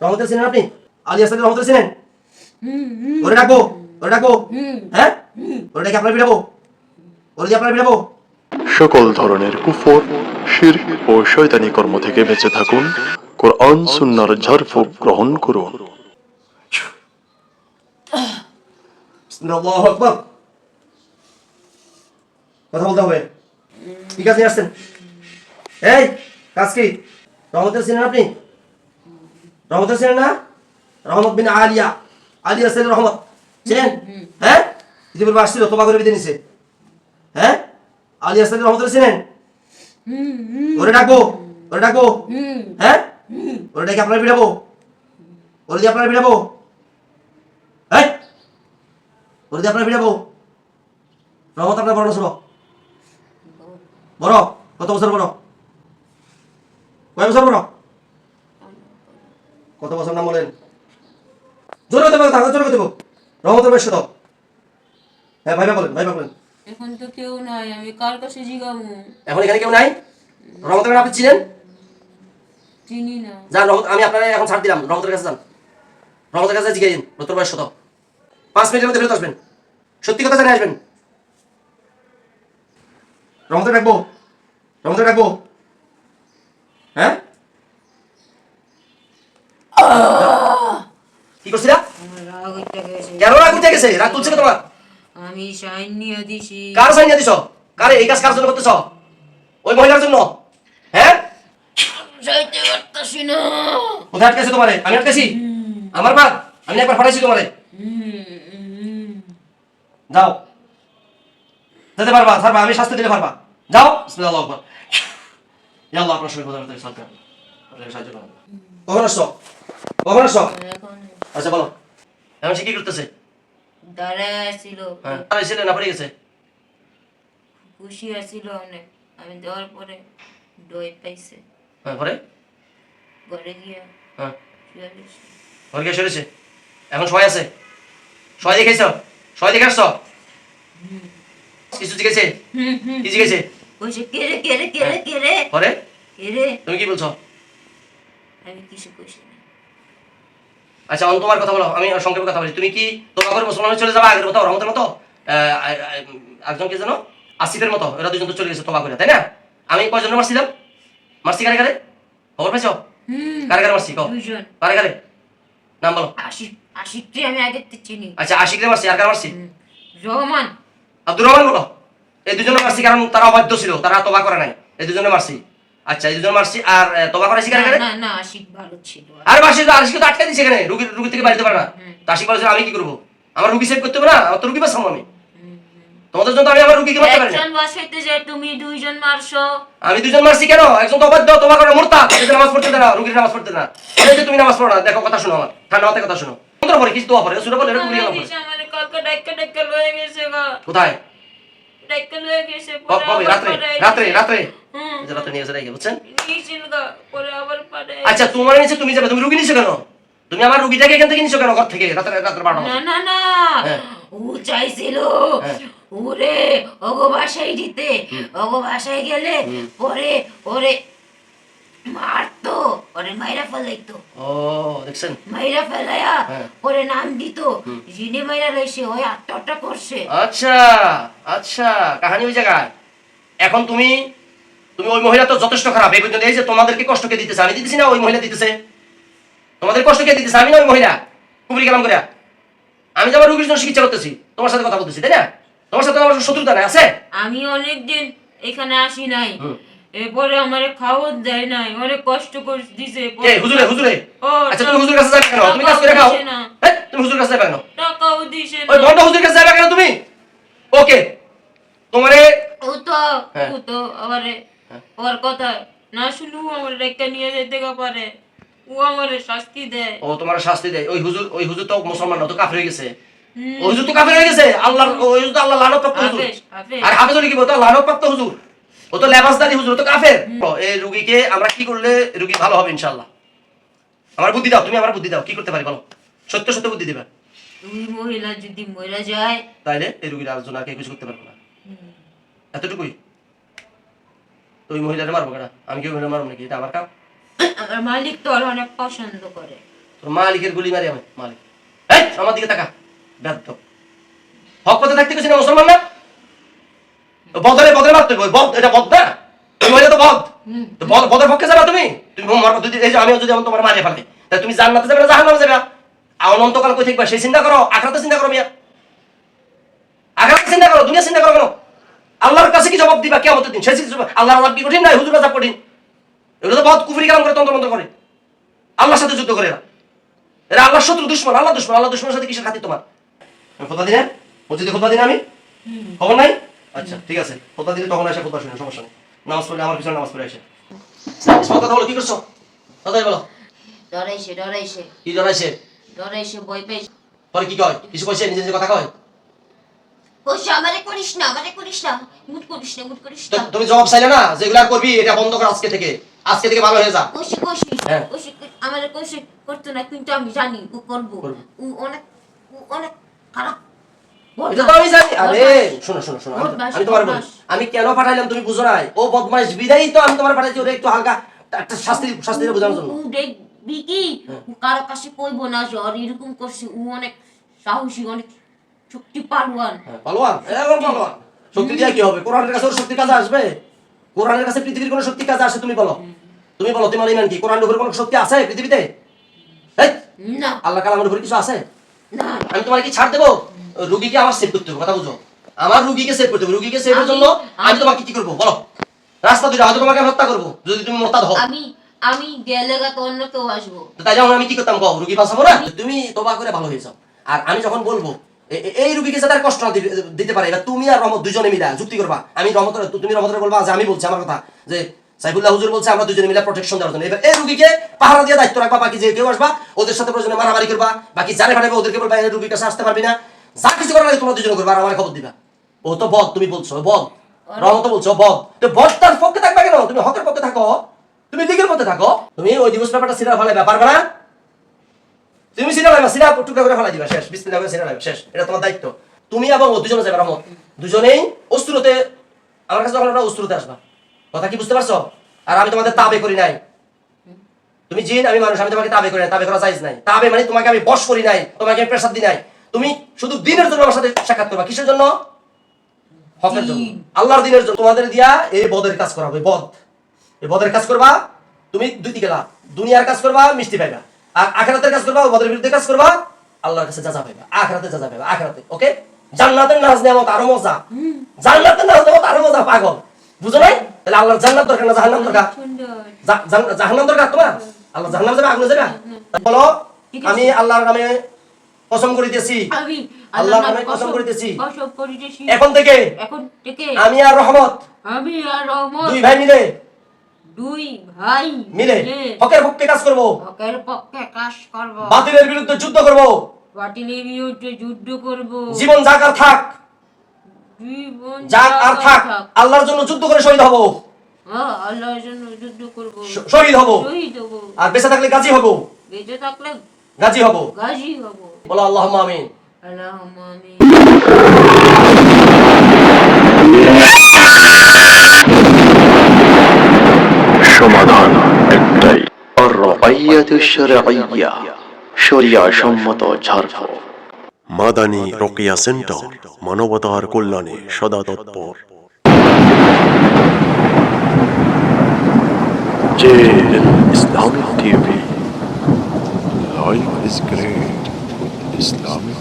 রহমতের ছিলেন আপনি? আলী আসাদ রহমতের হুম ওরে ডাকবো ওরে ডাকবো। হ্যাঁ? ওরে ডাকি আপনার বিড়াবো ওরে দিয়ে আপনার বিড়াবো সকল ধরনের কুফর শির ও শয়তানি কর্ম থেকে বেঁচে থাকুন। কোরআন সুন্নার ঝাড়ফুঁক গ্রহণ করুন। কথা বলতে হবে। কি কাজ নিয়ে আসছেন। এই কাজ কি? রহমতের ছিলেন আপনি? রহমতের ছিলেন না? রহমত বিন আলিয়া। আলিয়া ছিলেন রহমত। ছিলেন হ্যাঁ? ইতিপূর্বে আসছিল তোমা করে বিদে নিছে। হ্যাঁ? আলিয়া ছিলেন? রহমতের ছিলেন ওরে ডাকবো ওরে ডাকবো। হ্যাঁ? ওরে ডেকে আপনার বিড়াবো ওরে দিয়ে আপনার বিড়াবো হ্যাঁ ওরে দিয়ে আপনার বিড়াবো রহমত আপনার বড় না ছোট বড়? কত বছর বড়? কয় বছর বড়? কত বছর নাম বলেন? জোরে দেবো থাকো জোরে দেবো। রহমতের বেশ তো হ্যাঁ ভাইবা বলেন ভাইবা বলেন। এখন তো কেউ নাই আমি কার কাছে জিগামু এখন এখানে কেউ নাই? রহমতের আপনি ছিলেন? চিনি না। যান রহমত আমি আপনার এখন ছাড় দিলাম। রহমতের কাছে যান। রহমতের কাছে জিজ্ঞাসা নতুন বয়স শত। পাঁচ মিনিটের মধ্যে ফেরত আসবেন। সত্যি কথা জানিয়ে আসবেন। রহমতের ডাকবো রহমতের ডাকবো হ্যাঁ কি করছিলা আমার রাগ উঠে গেছে কেন রাগ উঠে গেছে? রাগ তুলছে না আমি সাইন নিয়ে দিছি। কার সাইন দিছ? কারে? এই কাজ কার জন্য করতেছ? ওই মহিলার জন্য? হ্যাঁ? যাইতে পারতাছি না। কোথায় আটকেছে তোমারে? আমি আটকেছি? আমার বাদ আমি একবার ফাটাইছি তোমারে। হুম, হুম। যাও। যেতে পারবা ছাড়বা আমি শাস্তি দিলে পারবা। যাও। বিসমিল্লাহ আল্লাহু আকবার। ইয়া আল্লাহ আপনার শরীর সাহায্য করুন সাহায্য করুন কখন আসছো? কখন আসছো? আচ্ছা বলো। এখন সে কি করতেছে? দাঁড়ায় হ্যাঁ আরে না পড়ে গেছে? খুশি আসছিল অনেক। আমি দেওয়ার পরে দই পাইছে। হ্যাঁ ঘরে ঘরে গিয়া হ্যাঁ। ঘরে গিয়ে সরেছে এখন সবাই আছে? সবাই দেখেছ সবাই দেখে আসছো? কিছু জিজ্ঞেসে হুম হুম। কি জিজ্ঞেসে কইছে কেরে কেরে কেরে কেরে ঘরে কেরে তুমি কি বলছো? আমি কিছু কইছি না। আচ্ছা অন তোমার কথা বলো আমি সংক্ষেপে কথা বলি তুমি কি তোমার ঘরে মুসলমান চলে যাবে আগের মতো রহমতের মতো? আহ, আ- আ- একজন কে জানো আসিফের মতো এরা দুজন তো চলে গেছে তোমার করে তাই না? আমি কয়জন মারছিলাম? মারছি কারে কারে? খবর পাইছো কারে কারে মারছি কও? কারে কারে? নাম বলো। আশিক আশিকটি আমি আগে চিনি। আচ্ছা আশিকরে মারছি আর কারে মারছি? রহমান। আব্দুর রহমান বলো। এই দুজনে মারছি কারণ তারা অবাধ্য ছিল তারা তোবা করে নাই। এই দুজনে মারছি। আচ্ছা এই দুজনে মারছি আর আহ, তোবা করাইছি কারে কারে না না আশিক ভালো ছিল। আর মাসি তো আশিক তো আটকে দিচ্ছে এখানে। রুগী রুগী থেকে বাড়িতে পারে না তো আশিক বলেছে আমি কি করব? আমার রুগী সেভ করতে হবে না? আমার তো রুগী বাঁচাবো আমি। তোমাদের জন্য আমি আমার রুগীকে মারতে পারি না। একজন বাসাইতে যায় তুমি দুইজন মারছো। আমি দুজন মারছি কেন? একজন তো অবাধ্য তোমার করে মোরতা। এদের নামাজ পড়তে না রুগীর নামাজ পড়তে না। এই যে তুমি নামাজ পড়ো না দেখো কথা শোনো আমার। ঠান্ডা মাথায় কথা শোনো। সুন্দর পরে কিছু দোয়া পরে সুরে বলে এরকম গেলাম আমার কালকে ডাক্কা ডাক্কা লয়ে গেছে গা। কোথায়? ডাক্কা লয়ে গেছে ক- কবে? রাত্রে? রাত্রে নিয়ে রেখে বুঝছেন? আচ্ছা তোমার নিচে তুমি যাবে তুমি রুগী নিছো কেন? তুমি আমার রুগীটাকে এখান থেকে নিছো কেন? ঘর থেকে রাত্রে রাত্রে বারোটা না না না। হ্যাঁ। ও চাইছিল হ্যাঁ। ওরে ওগো বাসায় দিতে। ওগো বাসায় গেলে পরে ওরে মারতো ওরে মাইরা ফেলাইতো। ও দেখছেন? মাইরা ফেলাইয়া হ্যাঁ। পরে নাম দিত। যিনি মাইরা রয়েছে ওই আত্মহত্যা করছে। আচ্ছা আচ্ছা। কাহানি ওই জায়গায়? এখন তুমি তুমি ওই মহিলা তো যথেষ্ট খারাপ। এই পর্যন্ত এই যে তোমাদেরকে কষ্ট কে দিতেছে আমি দিতেছি না ওই মহিলা দিতেছে। তোমাদের কষ্ট কে দিতেছে? আমি না ওই মহিলা? কুবরি কালাম করে আমি তো আমার রুগীর জন্য চিকিৎসা করতেছি। তোমার সাথে কথা বলতেছি তাই না? তোমার সাথে আমার শত্রুতা নাই আছে? আমি অনেকদিন এখানে আসি নাই। এরপরে আমার খাওয়ার দেয় নাই অনেক কষ্ট করে দিছে। কে? হুজুরে হুজুরে? আচ্ছা তুমি হুজুরের কাছে যাবে কেন? তুমি কাজ করে খাও। এই, তুমি হুজুরের কাছে যাবে কেন? টাকাও দিছে ওই বন্ধ হুজুরের কাছে যাবে কেন তুমি? ওকে। তোমারে ও তো হ্যাঁ। ও তো আবার ওর কথা না আমার রেখা নিয়ে যেতে পারে। ও আমার শাস্তি দেয়। ও তোমার শাস্তি দেয়। ওই হুজুর ওই হুজুর তো মুসলমান না তো কাফের হয়ে গেছে। ওই হুজুর তো কাফের হয়ে গেছে। আল্লাহর ওই হুজুর তো আল্লাহ লানত প্রাপ্ত হুজুর। আর হাফেজ কি বলতো? লানত প্রাপ্ত হুজুর। ও তো লেবাসদারি হুজুর তো কাফের। এই রুগীকে আমরা কি করলে রুগী ভালো হবে ইনশাআল্লাহ? আমার বুদ্ধি দাও তুমি আমার বুদ্ধি দাও। কি করতে পারি বলো? সত্য সত্য বুদ্ধি দিবে। দুই মহিলা যদি মরে যায়? তাইলে এই রুগীর আর কেউ কিছু করতে পারব না। এতটুকুই। তো ওই মহিলারে মারবো কেনা? আমি কি মহিলা মারবো নাকি? এটা আমার কাম। আমার মালিক তো আর অনেক পছন্দ করে। তোর মালিকের গুলি মারি আমি মালিক। এই আমার দিকে তাকা। ব্যর্থ। হক পথে থাকতে গেছি না মুসলমান না? বদলে বদলে মারতে হবে। বদ এটা বদ না? তুমি হইলে তো বদ। তো বদ- বদের পক্ষে যাবে তুমি? তুমি মারবা যদি এই যে আমিও যদি আমি তোমার মারিয়ে ফেলাই তাহলে তুমি জান্নাতে যাবে না জাহান্নামে যাবে অনন্তকাল কই থাকবা? সেই চিন্তা করো আখরাতে চিন্তা করো মিয়া। আখরাতে চিন্তা করো দুনিয়া চিন্তা করো কেন? আল্লাহর কাছে কি জবাব দিবা কেমন দিন? আল্লাহর আজাব কি কঠিন? নাই হুজুর আজাব কঠিন। এগুলো তো বহুত কুফরি কালাম করে তন্ত্র মন্ত্র করে। আল্লাহর সাথে যুদ্ধ করে এরা। এরা আল্লাহর শত্রু দুশ্মন আল্লাহ দুশ্মন আল্লাহ দুশ্মনের সাথে কিসের খাতির তোমার? আমি খোদা দিনে মসজিদে খোদা দিনে আমি? খবর নাই? আচ্ছা ঠিক আছে। খোদা দিলে তখন এসে খোদা শুনে সমস্যা নেই। নামাজ পড়লে আমার পিছনে নামাজ পড়ে এসে কথা বলো কি করছ? কথাই বলো। ডরাইছে ডরাইছে। কি ডরাইছে? ভয় পাইছে পরে কি কয়? কিছু কইছে? নিজে নিজে কথা কয়? কইছে আমারে করিস না আমারে করিস না। মুট করিস না মুট করিস না। তুমি জবাব চাইলে না যেগুলো আর করবি এটা বন্ধ কর আজকে থেকে। আজকে থেকে ভালো হয়ে যা। হ্যাঁ। আমারে করতে না কিন্তু আমি জানি ও করব। ও অনেক ও অনেক খারাপ। আমি কেন পাঠাইলাম তুমি বুঝো নাই? ও বদমাইশ বিদায়ী তো আমি তোমার পাঠাইছি ওরে একটু হালকা একটা শাস্তি শাস্তি বোঝানোর জন্য। দেখবি কি? কারও কাছে কইবো না এরকম করছে। ও অনেক সাহসী অনেক শক্তি পালওয়ান। হ্যাঁ, পালোয়ান পালোয়ান শক্তি দিয়ে কি হবে? কোরআনের কাছে ওর শক্তি কাজে আসবে? কোরআনের কাছে পৃথিবীর কোনো শক্তি কাজে আসে তুমি বলো। তুমি বলো তোমার ইমান কি? কোরআনের উপরে কোনো শক্তি আছে পৃথিবীতে? না। আল্লাহ কালামের উপরে কিছু আছে? না। আমি তোমার কি ছাড় দেবো? রুগীকে আমার সেভ করতে হবে কথা বুঝো। আমার রুগীকে সেভ করতে হবে। রুগীকে সেভের জন্য আমি তোমাকে কি করব? বলো। রাস্তা দুটো হয়তো তোমাকে হত্যা করব। যদি তুমি মোরতাদ হও। আমি আমি গেলে তো অন্য কেউ আসব। তাই যেমন আমি কি করতাম কও? রুগী বাঁচাবো না? তুমি তোবা করে ভালো হয়ে যাও। আর আমি যখন বলব এই রুগীকে যাতে আর কষ্ট না দিতে- পারে এবার তুমি আর রহমত দুজনে মিলা যুক্তি করবা। আমি রহমত তুমি রহমতের বলবা যে আমি বলছি আমার কথা যে সাইফুল্লাহ হুজুর বলছে আমরা দুজনে মিলে প্রোটেকশন দেওয়ার জন্য। এবার এই রুগীকে পাহারা দিয়ে দায়িত্ব রাখবা বাকি যে কেউ আসবা ওদের সাথে প্রয়োজনে মারামারি করবা বাকি যারে ফাটাবে ওদেরকে বলবা এই রুগীর কাছে আসতে পারবি না। যা কিছু করার আগে তোমরা দুজনে করবা আর আমার খবর দিবা। ও তো বদ তুমি বলছো বদ। রহমত বলছো বদ। তো বদ তার পক্ষে থাকবে কেন? তুমি হকের পক্ষে থাকো। তুমি দিকের পক্ষে থাকো। তুমি ওই দিবস ব্যাপারটা সিরা ফেলে ব্যাপার না তুমি সিরা লাগবে সিরা টুকরা করে ফেলা দিবা শেষ বিসমিল্লাহ করে সিরা লাগবে শেষ। এটা তোমার দায়িত্ব। তুমি এবং ও দুজনে যাবে রহমত। দুজনেই অস্ত্রতে আমার কাছে যখন অস্ত্রতে আসবা কথা কি বুঝতে পারছ? আর আমি তোমাদের তাবে করি নাই। তুমি জিন আমি মানুষ আমি তোমাকে তাবে করি নাই তাবে করা চাইজ নাই। তাবে মানে তোমাকে আমি বশ করি নাই তোমাকে আমি প্রেসার দি নাই। তুমি শুধু দিনের জন্য আমার সাথে সাক্ষাৎ করবা। কিসের জন্য? হকের জন্য। আল্লাহর দিনের জন্য। তোমাদের দিয়া এই বদের কাজ করা হবে বদ। এই বদের কাজ করবা তুমি দুই দিকে দুনিয়ার কাজ করবা মিষ্টি পাইবা। আখেরাতের কাজ করবা বদের বিরুদ্ধে কাজ করবা আল্লাহর কাছে যাজা পাইবা আখেরাতে যাজা পাইবা আখেরাতে ওকে জান্নাতের নাজ নেমত আরও মজা। জান্নাতের নাজ নেমত আরও মজা পাগল। বুঝো নাই? তাহলে আল্লাহর জান্নাত দরকার না জাহান্নাম দরকার? জাহান্নাম দরকার তোমার? আল্লাহ জাহান্নাম যাবে আগুনে যাবে বলো আমি আল্লাহর নামে কসম করিতেছি। আমি আল্লাহর নামে। কসম করিতেছি। এখন থেকে এখন থেকে আমি আর রহমত। আমি আর রহমত। দুই ভাই মিলে দুই ভাই মিলে হকের পক্ষে কাজ করব। হকের পক্ষে কাজ করব। বাতিলের বিরুদ্ধে যুদ্ধ করব। বাতিলের বিরুদ্ধে যুদ্ধ করব। জীবন যাক আর থাক। জীবন যাক আর থাক। আল্লাহর জন্য যুদ্ধ করে শহীদ হব। আল্লাহর জন্য যুদ্ধ করব। শহীদ হব। শহীদ হব। আর বেঁচে থাকলে গাজী হব। বেঁচে থাকলে গাজী হব। গাজী হব। বলো আল্লাহ আমিন। আল্লাহুম্মা আমিন। সমাধান একটাই শরিয়া শরিয়া সম্মত ঝাড়ফুঁক মাদানী রোকেয়া সেন্টার মানবতার কল্যাণে সদা তৎপর Life is great. Islamic culture.